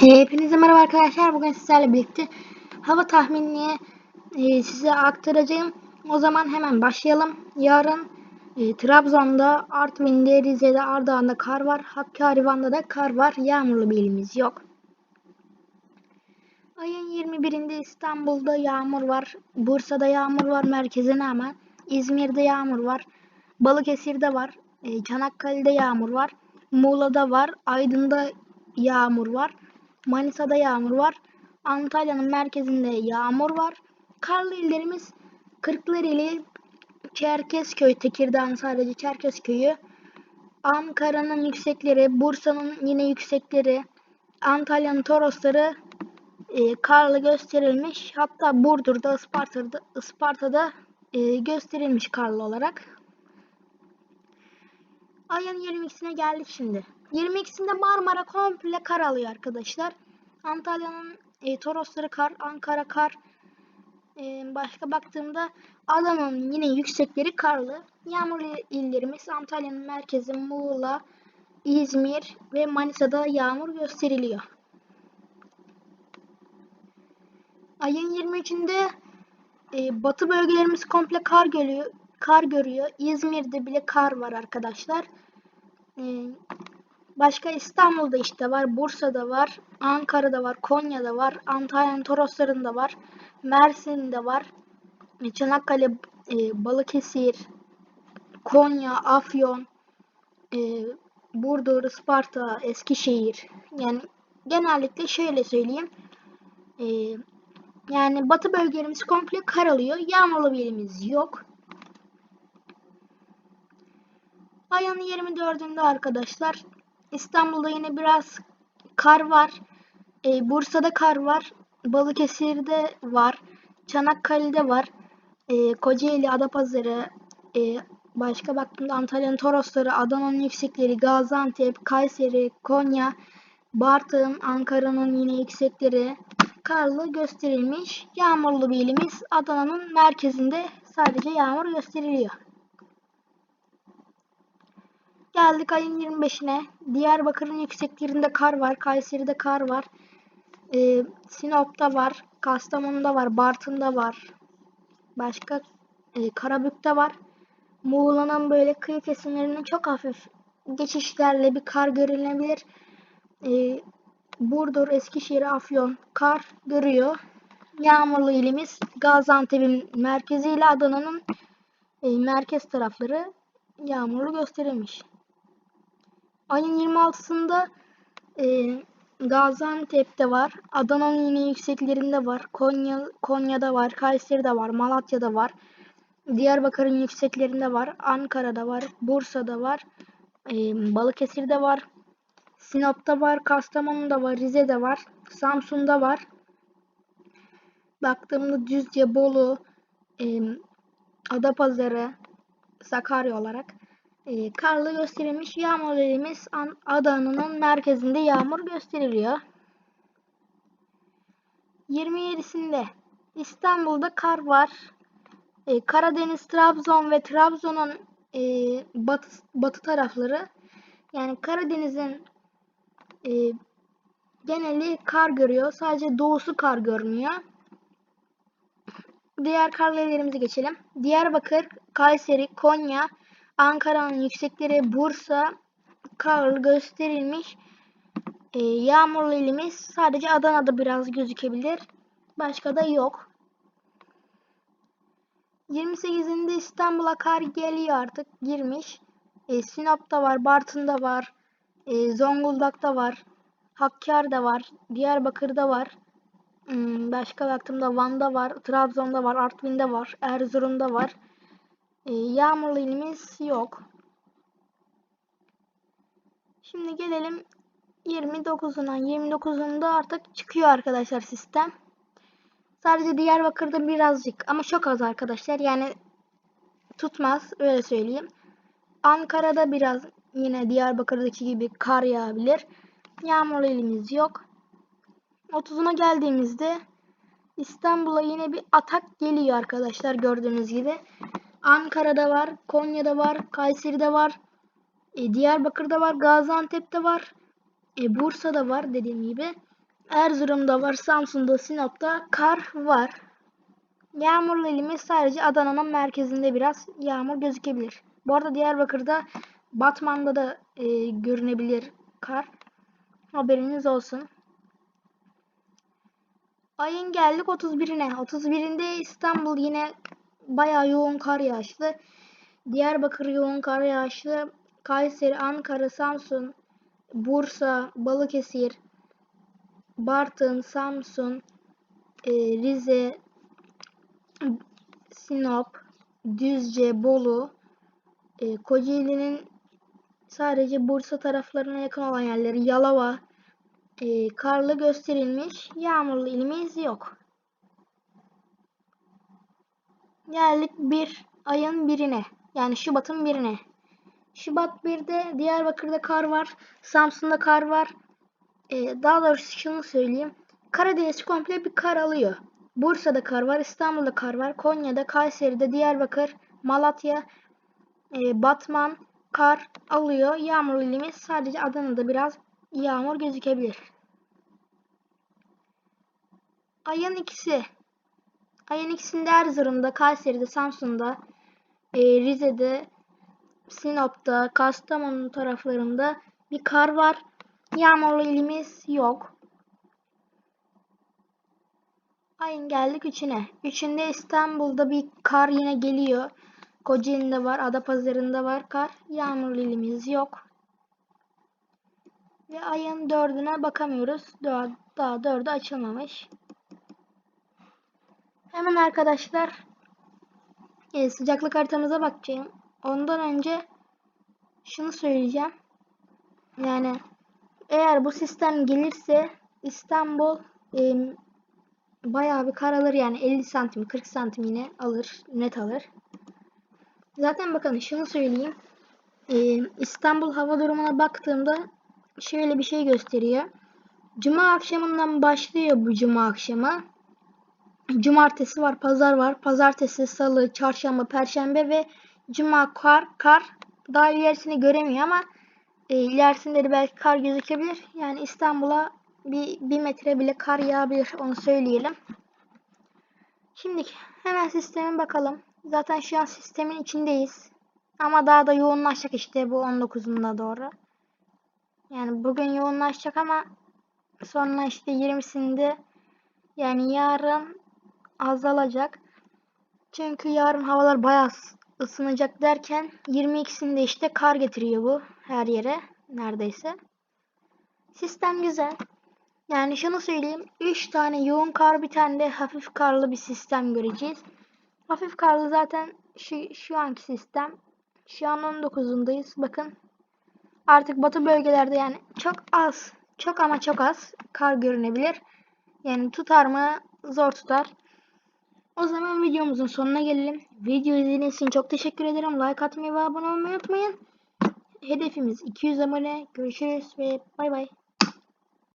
Hepinize merhaba arkadaşlar. Bugün sizlerle birlikte hava tahminini e, size aktaracağım. O zaman hemen başlayalım. Yarın e, Trabzon'da, Artvin'de, Rize'de, Ardahan'da kar var. Hakkari Van'da da kar var. Yağmurlu bir ilimiz yok. Ayın 21'inde İstanbul'da yağmur var. Bursa'da yağmur var merkezine hemen. İzmir'de yağmur var. Balıkesir'de var. E, Çanakkale'de yağmur var. Muğla'da var. Aydın'da yağmur var. Manisa'da yağmur var. Antalya'nın merkezinde yağmur var. Karlı illerimiz Kırklareli, Çerkezköy, Tekirdağ'ın sadece Çerkezköy'ü, Ankara'nın yüksekleri, Bursa'nın yine yüksekleri, Antalya'nın Torosları e, karlı gösterilmiş. Hatta Burdur'da, Isparta'da, Isparta'da e, gösterilmiş karlı olarak. Ayın 22'sine geldik şimdi. 22'sinde Marmara komple kar alıyor arkadaşlar. Antalya'nın e, Torosları kar, Ankara kar. E, başka baktığımda Adana'nın yine yüksekleri karlı. Yağmurlu illerimiz Antalya'nın merkezi Muğla, İzmir ve Manisa'da yağmur gösteriliyor. Ayın 23'ünde e, batı bölgelerimiz komple kar görüyor. Kar görüyor. İzmir'de bile kar var arkadaşlar. E, başka İstanbul'da işte var, Bursa'da var, Ankara'da var, Konya'da var, Antalya'nın Torosları'nda var, Mersin'de var, Çanakkale, e, Balıkesir, Konya, Afyon, e, Burdur, Isparta, Eskişehir. Yani genellikle şöyle söyleyeyim. E, yani batı bölgelerimiz komple kar alıyor. Yağmurlu bir yerimiz yok. Ayın 24'ünde arkadaşlar İstanbul'da yine biraz kar var. E, Bursa'da kar var. Balıkesir'de var. Çanakkale'de var. E, Kocaeli, Adapazarı, e, başka baktığımda Antalya'nın Torosları, Adana'nın yüksekleri, Gaziantep, Kayseri, Konya, Bartın, Ankara'nın yine yüksekleri karlı gösterilmiş. Yağmurlu bir ilimiz. Adana'nın merkezinde sadece yağmur gösteriliyor. Geldik ayın 25'ine. Diyarbakır'ın yükseklerinde kar var. Kayseri'de kar var. Ee, Sinop'ta var. Kastamonu'da var. Bartın'da var. Başka e, Karabük'te var. Muğla'nın böyle kıyı kesimlerinde çok hafif geçişlerle bir kar görülebilir. Ee, Burdur, Eskişehir, Afyon kar görüyor. Yağmurlu ilimiz Gaziantep'in merkeziyle Adana'nın e, merkez tarafları yağmurlu gösterilmiş. Ayın 26'sında e, Gaziantep'te var. Adana'nın yine yükseklerinde var. Konya Konya'da var. Kayseri'de var. Malatya'da var. Diyarbakır'ın yükseklerinde var. Ankara'da var. Bursa'da var. E, Balıkesir'de var. Sinop'ta var. Kastamonu'da var. Rize'de var. Samsun'da var. Baktığımda Düzce, Bolu, e, Adapazarı, Sakarya olarak e, karlı gösterilmiş. Yağmur dediğimiz Adana'nın merkezinde yağmur gösteriliyor. 27'sinde İstanbul'da kar var. E, Karadeniz, Trabzon ve Trabzon'un e, batı, batı tarafları yani Karadeniz'in e, geneli kar görüyor. Sadece doğusu kar görmüyor. Diğer karlı illerimize geçelim. Diyarbakır, Kayseri, Konya, Ankara'nın yüksekleri Bursa karlı gösterilmiş. E, yağmurlu ilimiz sadece Adana'da biraz gözükebilir. Başka da yok. 28'inde İstanbul'a kar geliyor artık. Girmiş. E, Sinop'ta var, Bartın'da var. E, Zonguldak'ta var. Hakkari'de var. Diyarbakır'da var. Hmm, başka baktığımda Van'da var. Trabzon'da var. Artvin'de var. Erzurum'da var. E, yağmurlu ilimiz yok. Şimdi gelelim 29'una. 29'unda artık çıkıyor arkadaşlar sistem. Sadece Diyarbakır'da birazcık ama çok az arkadaşlar. Yani tutmaz öyle söyleyeyim. Ankara'da biraz yine Diyarbakır'daki gibi kar yağabilir. Yağmurlu ilimiz yok. 30'una geldiğimizde İstanbul'a yine bir atak geliyor arkadaşlar gördüğünüz gibi. Ankara'da var, Konya'da var, Kayseri'de var, e, Diyarbakır'da var, Gaziantep'te var, e, Bursa'da var dediğim gibi. Erzurum'da var, Samsun'da, Sinop'ta kar var. Yağmurlu ilimiz sadece Adana'nın merkezinde biraz yağmur gözükebilir. Bu arada Diyarbakır'da, Batman'da da e, görünebilir kar. Haberiniz olsun. Ayın geldik 31'ine. 31'inde İstanbul yine bayağı yoğun kar yağışlı. Diyarbakır yoğun kar yağışlı. Kayseri, Ankara, Samsun, Bursa, Balıkesir, Bartın, Samsun, e, Rize, Sinop, Düzce, Bolu, e, Kocaeli'nin sadece Bursa taraflarına yakın olan yerleri, Yalova, e, karlı gösterilmiş. Yağmurlu ilimiz yok. Geldik bir ayın birine. Yani Şubat'ın birine. Şubat 1'de Diyarbakır'da kar var. Samsun'da kar var. Ee, daha doğrusu şunu söyleyeyim. Karadeniz komple bir kar alıyor. Bursa'da kar var. İstanbul'da kar var. Konya'da, Kayseri'de, Diyarbakır, Malatya, e, Batman kar alıyor. Yağmurlu ilimiz sadece Adana'da biraz yağmur gözükebilir. Ayın ikisi. Ayın ikisinde Erzurum'da, Kayseri'de, Samsun'da, e, Rize'de, Sinop'ta, Kastamonu taraflarında bir kar var. Yağmurlu ilimiz yok. Ayın geldik üçüne. Üçünde İstanbul'da bir kar yine geliyor. Kocaeli'nde var, Adapazarı'nda var kar. Yağmurlu ilimiz yok. Ve ayın dördüne bakamıyoruz. Dör, daha dördü açılmamış. Hemen arkadaşlar e, sıcaklık haritamıza bakacağım. Ondan önce şunu söyleyeceğim. Yani eğer bu sistem gelirse İstanbul e, bayağı bir kar alır yani 50 santim 40 santim yine alır net alır. Zaten bakın şunu söyleyeyim. E, İstanbul hava durumuna baktığımda şöyle bir şey gösteriyor. Cuma akşamından başlıyor bu cuma akşamı. Cumartesi var, pazar var. Pazartesi, salı, çarşamba, perşembe ve cuma kar, kar. Daha ilerisini göremiyor ama e, ilerisinde de belki kar gözükebilir. Yani İstanbul'a bir, bir metre bile kar yağabilir. Onu söyleyelim. Şimdi hemen sisteme bakalım. Zaten şu an sistemin içindeyiz. Ama daha da yoğunlaşacak işte bu 19'unda doğru. Yani bugün yoğunlaşacak ama sonra işte 20'sinde yani yarın azalacak. Çünkü yarın havalar bayağı ısınacak derken 22'sinde işte kar getiriyor bu her yere neredeyse. Sistem güzel. Yani şunu söyleyeyim. 3 tane yoğun kar bir tane de hafif karlı bir sistem göreceğiz. Hafif karlı zaten şu, şu anki sistem. Şu an 19'undayız. Bakın. Artık batı bölgelerde yani çok az. Çok ama çok az kar görünebilir. Yani tutar mı? Zor tutar. O zaman videomuzun sonuna gelelim. Video izlediğiniz için çok teşekkür ederim. Like atmayı ve abone olmayı unutmayın. Hedefimiz 200 abone. Görüşürüz ve bay bay.